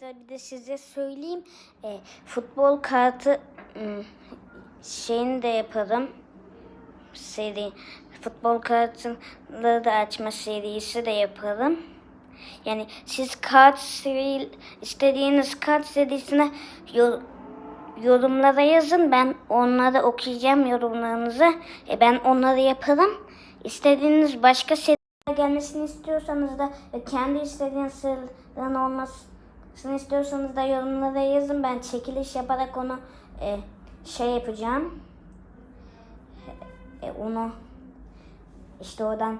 Bir de size söyleyeyim. E, futbol kartı ım, şeyini de yaparım. Seri. Futbol kartını da açma serisi de yaparım. Yani siz kart seri, istediğiniz kart serisine yor- yorumlara yazın. Ben onları okuyacağım yorumlarınızı. E, ben onları yaparım. İstediğiniz başka seriler gelmesini istiyorsanız da kendi istediğiniz serilerin olmasını istiyorsanız da yorumlara yazın. Ben çekiliş yaparak onu e, şey yapacağım. E, onu işte oradan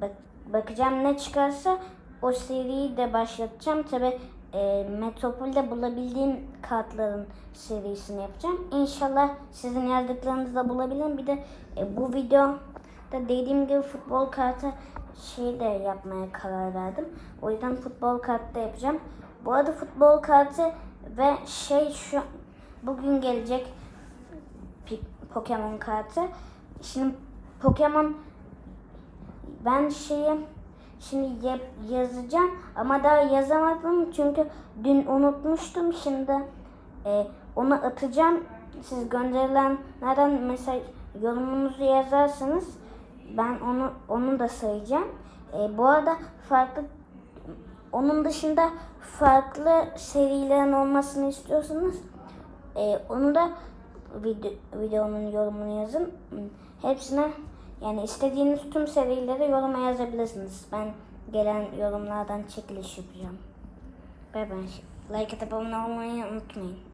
bak, bakacağım ne çıkarsa o seriyi de başlatacağım. Tabi e, Metropol'de bulabildiğim kartların serisini yapacağım. İnşallah sizin yazdıklarınızı da bulabilirim. Bir de e, bu videoda dediğim gibi futbol kartı şey de yapmaya karar verdim. O yüzden futbol kartı da yapacağım. Bu arada futbol kartı ve şey şu bugün gelecek Pokemon kartı. Şimdi Pokemon ben şeyi şimdi yap- yazacağım ama daha yazamadım çünkü dün unutmuştum şimdi e, onu atacağım. Siz gönderilenlerden mesela yorumunuzu yazarsınız ben onu onu da sayacağım. E, bu arada farklı onun dışında farklı serilerin olmasını istiyorsanız e, onu da video, videonun yorumunu yazın. Hepsine yani istediğiniz tüm serileri yoruma yazabilirsiniz. Ben gelen yorumlardan çekiliş yapacağım. Bay bay. Like atıp abone olmayı unutmayın.